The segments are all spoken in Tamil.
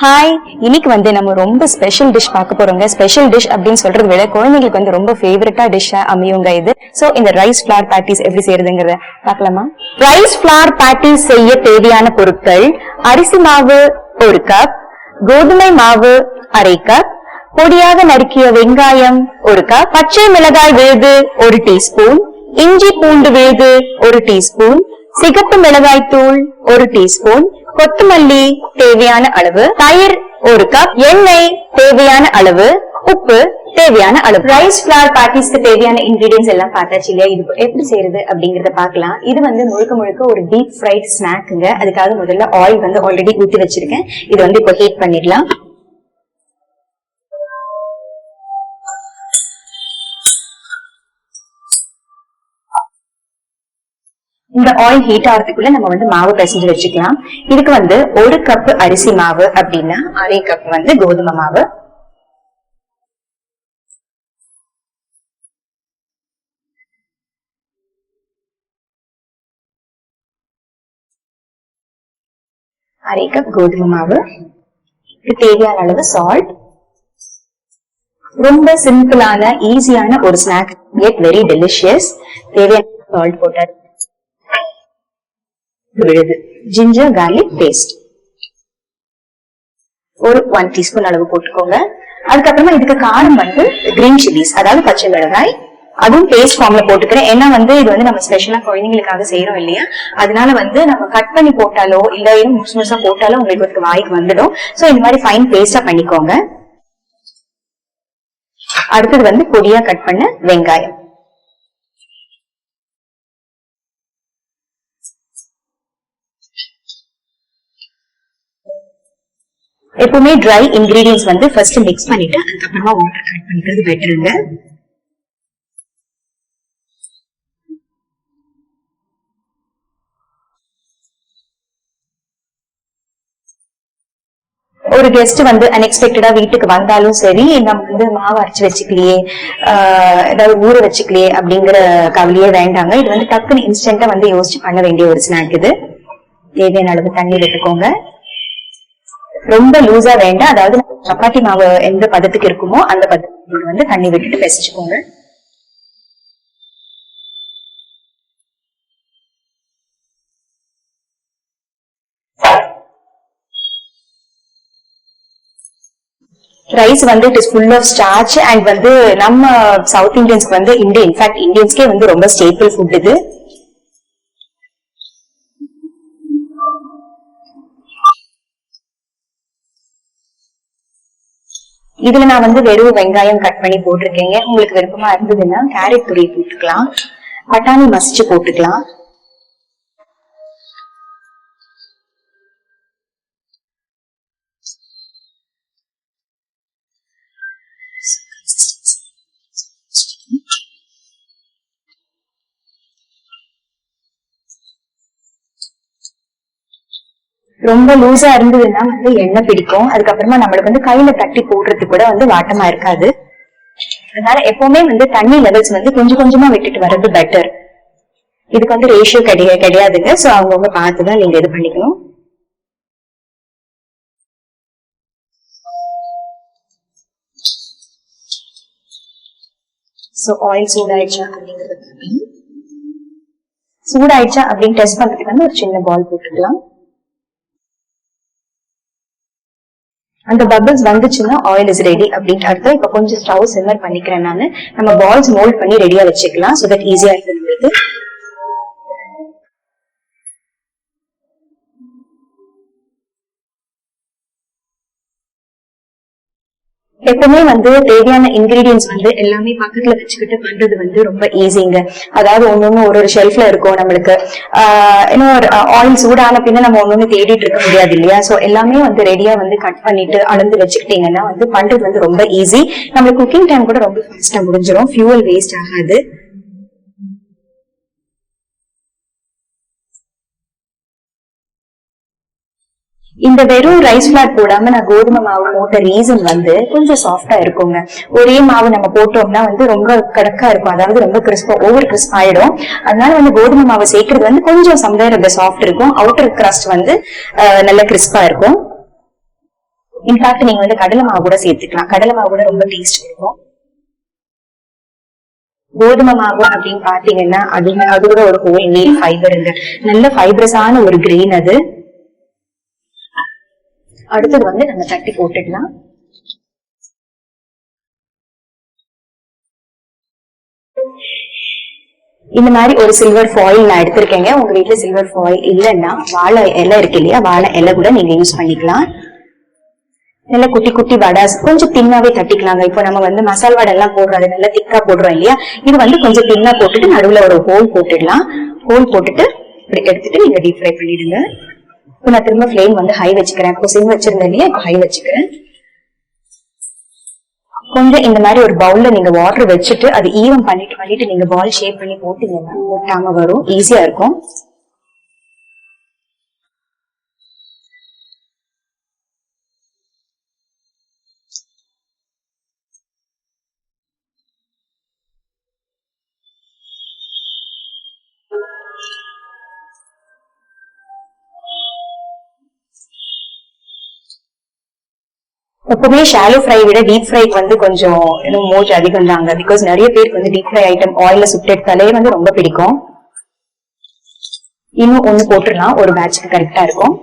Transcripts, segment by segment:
ஹாய் இன்னைக்கு வந்து நம்ம ரொம்ப ஸ்பெஷல் டிஷ் பார்க்க போறோங்க. ஸ்பெஷல் டிஷ் அப்படின்னு சொல்றது விட குழந்தைங்களுக்கு வந்து ரொம்ப ஃபேவரட்டா டிஷ்ஷா அமையுங்க இது. சோ இந்த ரைஸ் ஃபிளார் பேட்டிஸ் எப்படி செய்யறதுங்கிறத பார்க்கலாமா? ரைஸ் ஃபிளார் பேட்டிஸ் செய்ய தேவையான பொருட்கள் அரிசி மாவு ஒரு கப் கோதுமை மாவு அரை கப் பொடியாக நறுக்கிய வெங்காயம் ஒரு கப் பச்சை மிளகாய் விழுது ஒரு டீஸ்பூன் இஞ்சி பூண்டு விழுது ஒரு டீஸ்பூன் சிகப்பு மிளகாய் தூள் ஒரு டீஸ்பூன் கொத்தமல்லி தேவையான அளவு தயிர் ஒரு கப் எண்ணெய் தேவையான அளவு உப்பு தேவையான அளவு. ரைஸ் ஃபிளார் பாட்டிஸ்க்கு தேவையான இன்கிரீடியன்ஸ் எல்லாம் பார்த்தாச்சு இல்லையா? இது எப்படி செய்யறது அப்படிங்கறத பாக்கலாம் இது வந்து முழுக்க முழுக்க ஒரு டீப் ஃப்ரைட் ஸ்நாக்குங்க அதுக்காக முதல்ல ஆயில் வந்து ஆல்ரெடி ஊத்தி வச்சிருக்கேன். இது வந்து இப்போ ஹீட் பண்ணிடலாம். இந்த ஆயில் ஹீட் ஆகிறதுக்குள்ள நம்ம வந்து மாவு பிசைஞ்சு வச்சுக்கலாம். இதுக்கு வந்து ஒரு கப் அரிசி மாவு அப்படின்னா அரை கப் வந்து கோதுமை மாவு. அரை கப் கோதுமை மாவு. இதுக்கு தேவையான அளவு சால்ட் ரொம்ப சிம்பிளான ஈஸியான ஒரு ஸ்நாக் yet வெரி டெலிஷியஸ் தேவையான சால்ட் போட்டாரு விழுது ஜிஞ்சர் கார்லிக் பேஸ்ட் ஒரு ஒன் டீஸ்பூன் அளவு போட்டுக்கோங்க. அதுக்கப்புறமா இதுக்கு காரம் வந்து கிரீன் சில்லிஸ் அதாவது பச்சை மிளகாய். அதுவும் பேஸ்ட் ஃபார்ம்ல போட்டுக்கிறேன். ஏன்னா வந்து இது வந்து நம்ம ஸ்பெஷலா குழந்தைங்களுக்காக செய்யறோம் இல்லையா? அதனால வந்து நம்ம கட் பண்ணி போட்டாலோ இல்ல ஏதோ முழுசு முழுசா போட்டாலோ உங்களுக்கு ஒரு வாய்க்கு வந்துடும். சோ இந்த மாதிரி ஃபைன் பேஸ்டா பண்ணிக்கோங்க. அடுத்தது வந்து பொடியா கட் பண்ண வெங்காயம். எப்பவுமே ட்ரை இன்கிரீடியன்ஸ் வந்து ஃபர்ஸ்ட் மிக்ஸ் பண்ணிட்டு அதுக்கப்புறமா வாட்டர் ஆட் பண்ணிக்கிறது பெட்டருங்க ஒரு கெஸ்ட் வந்து அன்எக்ஸ்பெக்டடா வீட்டுக்கு வந்தாலும் சரி நம்ம வந்து மாவு அரைச்சு வச்சுக்கலையே ஆஹ் ஏதாவது ஊற வச்சுக்கலையே அப்படிங்கிற கவலையே வேண்டாங்க. இது வந்து டக்குன்னு இன்ஸ்டன்டா வந்து யோசிச்சு பண்ண வேண்டிய ஒரு ஸ்நாக் இது. தேவையான அளவு தண்ணி விட்டுக்கோங்க. ரொம்ப லூசா வேண்டாம். அதாவது சப்பாத்தி மாவு எந்த பதத்துக்கு இருக்குமோ அந்த பதத்துக்கு வந்து தண்ணி விட்டுட்டு பிசைச்சுக்கோங்க. ரைஸ் வந்து it is full of starch and வந்து நம்ம சவுத் இந்தியன்ஸ்க்கு வந்து இந்தியா இன்ஃபேக்ட் இந்தியன்ஸ்க்கே வந்து ரொம்ப ஸ்டேபிள் ஃபுட் இது. இதுல நான் வந்து வெறும் வெங்காயம் கட் பண்ணி போட்டிருக்கேங்க. உங்களுக்கு விருப்பமா இருந்ததுன்னா கேரட் துருவி போட்டுக்கலாம். பட்டாணி மசிச்சு போட்டுக்கலாம். ரொம்ப லூசா இருந்ததுன்னா வந்து எண்ணெய் பிடிக்கும். அதுக்கப்புறமா நம்மளுக்கு வந்து கையில தட்டி போடுறதுக்கு கூட வந்து வாட்டமா இருக்காது. அதனால எப்பவுமே வந்து தண்ணி லெவல்ஸ் வந்து கொஞ்சம் கொஞ்சமா விட்டுட்டு வர்றது பெட்டர் இதுக்கு வந்து ரேஷியோ கிடையாது கிடையாதுங்க. சோ அவங்கவுங்க பார்த்துதான் நீங்க இது பண்ணிக்கணும். சோ ஆயில் சூடாயிடுச்சா அப்படிங்கறது சூடாயிடுச்சா அப்படின்னு டெஸ்ட் பண்றதுக்கு வந்து ஒரு சின்ன பால் போட்டுக்கலாம். அந்த பபிள்ஸ் வந்துச்சுன்னா ஆயில் இஸ் ரெடி அப்படின்ட்டு அர்த்தம். இப்ப கொஞ்சம் ஸ்டவ் சிம்மர் பண்ணிக்கிறேன் நானு. நம்ம பால்ஸ் மோல்ட் பண்ணி ரெடியா வச்சுக்கலாம். சோ தட் ஈஸியா இருக்கு நம்மளுக்கு. எப்பவுமே வந்து தேவையான இன்கிரீடியன்ஸ் வந்து எல்லாமே பக்கத்துல வச்சுக்கிட்டு பண்றது வந்து ரொம்ப ஈஸிங்க அதாவது ஒன்னொன்னு ஒரு ஒரு ஷெல்ஃப்ல இருக்கும் நம்மளுக்கு. இன்னும் ஒரு ஆயில் சூடான பின்ன நம்ம ஒன்னொன்னு தேடிட்டு இருக்க முடியாது இல்லையா? சோ எல்லாமே வந்து ரெடியா வந்து கட் பண்ணிட்டு அளந்து வச்சுக்கிட்டீங்கன்னா வந்து பண்றது வந்து ரொம்ப ஈஸி நம்மளுக்கு குக்கிங் டைம் கூட ரொம்ப ஃபாஸ்டா முடிஞ்சிடும் ஃபியூவல் வேஸ்ட் ஆகாது. இந்த வெறும் ரைஸ் ஃபிளாட் போடாம நான் கோதுமை மாவு போட்ட ரீசன் வந்து கொஞ்சம் சாஃப்டா இருக்குங்க. ஒரே மாவு நம்ம போட்டோம்னா வந்து ரொம்ப கடக்கா இருக்கும். அதாவது ரொம்ப கிறிஸ்பா ஓவர் கிறிஸ்ப் ஆயிடும். அதனால வந்து கோதுமை மாவு சேர்க்கறது வந்து கொஞ்சம் சம்வேர் அந்த சாஃப்ட் இருக்கும். அவுட்டர் கிரஸ்ட் வந்து நல்ல கிறிஸ்பா இருக்கும். இன்ஃபேக்ட் நீங்க வந்து கடலை மாவு கூட சேர்த்துக்கலாம். கடலை மாவு கூட ரொம்ப டேஸ்ட் இருக்கும். கோதுமை மாவு அப்படின்னு பாத்தீங்கன்னா அது அது கூட ஒரு ஹோல் மீல் ஃபைபருங்க நல்ல ஃபைபரஸான ஒரு கிரெயின் அது. அடுத்தது வந்து நம்ம தட்டி போட்டுடலாம். இந்த மாதிரி ஒரு சில்வர் ஃபாயில் நான் எடுத்திருக்கேங்க. உங்க வீட்டுல சில்வர் ஃபாயில் இல்லைன்னா வாழை இலை இருக்கு இல்லையா? வாழை இலை கூட நீங்க யூஸ் பண்ணிக்கலாம். நல்லா குட்டி குட்டி வடை கொஞ்சம் தின்னாவே தட்டிக்கலாங்க. இப்போ நம்ம வந்து மசால் வடை எல்லாம் போடுறது நல்லா திக்கா போடுறோம் இல்லையா? இது வந்து கொஞ்சம் தின்னா போட்டுட்டு நடுவுல ஒரு ஹோல் போட்டுடலாம். ஹோல் போட்டுட்டு இப்படி எடுத்துட்டு நீங்க டீப் ஃப்ரை பண்ணிடுங்க. இப்போ நான் திரும்ப ஃப்ளேம் வந்து ஹை வச்சுக்கிறேன். இப்போ சிம் வச்சிருந்தேன் இல்லையா? இப்போ ஹை வச்சுக்கிறேன். கொஞ்சம் இந்த மாதிரி ஒரு பவுல்ல நீங்க வாட்டர் வச்சுட்டு அது ஈவன் பண்ணிட்டு பண்ணிட்டு நீங்க பால் ஷேப் பண்ணி போட்டீங்கன்னா போட்டாம வரும். ஈஸியா இருக்கும். எப்பவுமே ஷாலோ ஃப்ரை விட டீப் ஃப்ரை வந்து கொஞ்சம் இன்னும் மோஜ் அதிகம் தாங்க பிகாஸ் நிறைய பேருக்கு வந்து டீப் ஃப்ரை ஐட்டம் ஆயில சுட்டு எடுத்தாலே வந்து ரொம்ப பிடிக்கும். இன்னும் ஒண்ணு போட்டுடலாம். ஒரு பேட்ச்க்கு கரெக்டா இருக்கும்.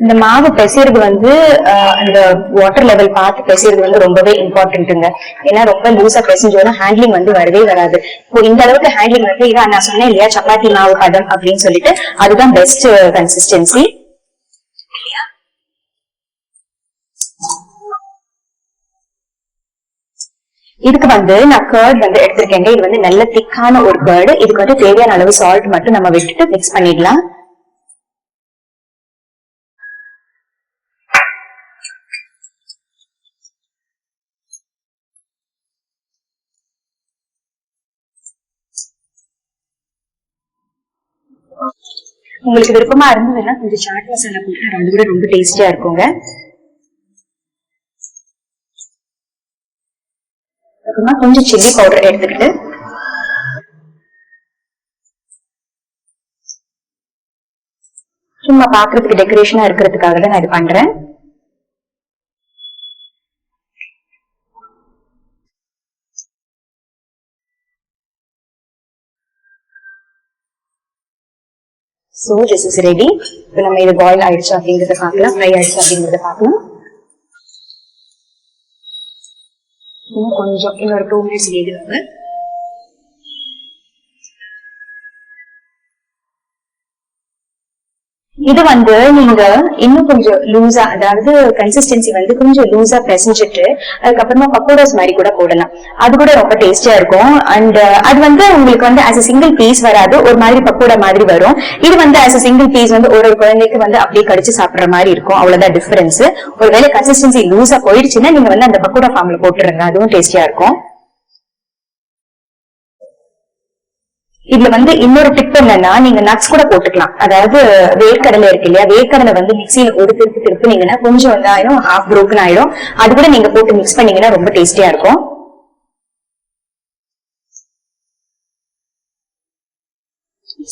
இந்த மாவு பிசைறது வந்து அந்த வாட்டர் லெவல் பார்த்து பிசைறது வந்து ரொம்பவே இம்பார்ட்டன்ட்டுங்க ஏன்னா ரொம்ப லூசா பிசைஞ்சோன்னா ஹேண்ட்லிங் வந்து வரவே வராது. இப்போ இந்த அளவுக்கு ஹேண்ட்லிங் வந்து இதான் நான் சொன்னேன் இல்லையா சப்பாத்தி மாவு பதம் அப்படின்னு சொல்லிட்டு அதுதான் பெஸ்ட் கன்சிஸ்டன்சி இதுக்கு வந்து நான் கர்ட் வந்து எடுத்திருக்கேங்க. இது வந்து நல்ல திக்கான ஒரு கர்டு இதுக்கு வந்து தேவையான அளவு சால்ட் மட்டும் நம்ம விட்டுட்டு மிக்ஸ் பண்ணிடலாம். உங்களுக்கு விருப்பமா இருந்ததுன்னா கொஞ்சம் சாட் மசாலா போட்டு அது கூட ரொம்ப டேஸ்டியா இருக்குங்க. அப்புறமா கொஞ்சம் சில்லி பவுடர் எடுத்துக்கிட்டு. சும்மா பாக்குறதுக்கு டெக்கரேஷனா இருக்கிறதுக்காக தான் நான் இது பண்றேன். சோ திஸ் இஸ் ரெடி இப்போ நம்ம இது பாயில் ஆயிடுச்சு அப்படிங்கறத பார்க்கலாம். ஃப்ரை ஆயிடுச்சு அப்படிங்கறத பார்க்கலாம். இன்னும் கொஞ்சம் இன்னொரு டூ மினிட்ஸ் வேகுறாங்க இது வந்து நீங்க இன்னும் கொஞ்சம் லூஸா அதாவது கன்சிஸ்டன்சி வந்து கொஞ்சம் லூஸா பிசைஞ்சிட்டு அதுக்கப்புறமா பக்கோடாஸ் மாதிரி கூட போடலாம். அது கூட ரொம்ப டேஸ்டியா இருக்கும். அண்ட் uh, அது வந்து உங்களுக்கு வந்து ஆஸ் அ சிங்கிள் பீஸ் வராது. ஒரு மாதிரி பக்கோடா மாதிரி வரும். இது வந்து ஆஸ் அ சிங்கிள் பீஸ் வந்து ஒரு ஒரு குழந்தைக்கு வந்து அப்படியே கடிச்சு சாப்பிடுற மாதிரி இருக்கும். அவ்வளவுதான் டிஃபரன்ஸ் ஒருவேளை கன்சிஸ்டன்சி லூஸா போயிடுச்சுன்னா நீங்க வந்து அந்த பக்கோடா ஃபார்ம்ல போட்டுருங்க அதுவும் டேஸ்டியா இருக்கும். இதுல வந்து இன்னொரு டிப் என்னன்னா நீங்க நட்ஸ் கூட போட்டுக்கலாம். அதாவது வேர்க்கடலை இருக்கு இல்லையா? வேர்க்கடலை வந்து மிக்சியில ஒரு திருப்பி திருப்பினீங்கன்னா கொஞ்சம் வந்து ஆயிடும் ஹாஃப் ப்ரோக்கன் ஆயிடும் அது கூட நீங்க போட்டு மிக்ஸ் பண்ணீங்கன்னா ரொம்ப டேஸ்டியா இருக்கும்.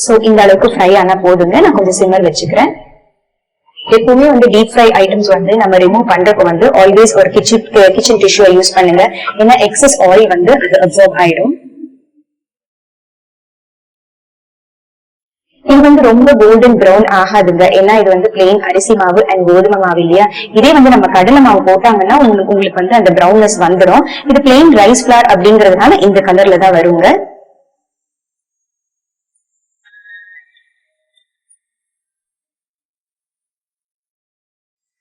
சோ இந்த அளவுக்கு ஃப்ரை ஆனா போதுங்க. நான் கொஞ்சம் சிம்மர் வச்சுக்கிறேன். எப்பவுமே வந்து டீப் ஃப்ரை ஐட்டம்ஸ் வந்து நம்ம ரிமூவ் பண்றப்ப வந்து ஆல்வேஸ் ஒரு கிச்சன் கிச்சன் டிஷ்யூ யூஸ் பண்ணுங்க. ஏன்னா எக்ஸஸ் ஆயில் வந்து அது அப்சர்வ் ஆயிடும். இது வந்து ரொம்ப கோல்டன் ப்ரௌன் ஆகாதுங்க. ஏன்னா இது வந்து பிளெயின் அரிசி மாவு அண்ட் கோதுமை மாவு இல்லையா? இதே வந்து நம்ம கடலை மாவு போட்டாங்கன்னா உங்களுக்கு உங்களுக்கு வந்து அந்த ப்ரௌன்னஸ் வந்துடும் இது பிளெயின் ரைஸ் ஃபிளார் அப்படிங்கறதுனால இந்த கலர்ல தான் வருங்க.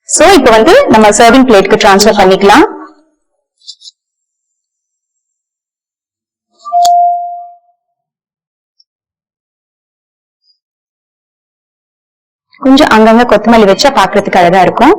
சோ இப்போ வந்து நம்ம சர்விங் பிளேட்க்கு ட்ரான்ஸ்ஃபர் பண்ணிக்கலாம். கொஞ்சம் அங்கங்க கொத்தமல்லி வச்சா பாக்குறதுக்கு அழகா இருக்கும்.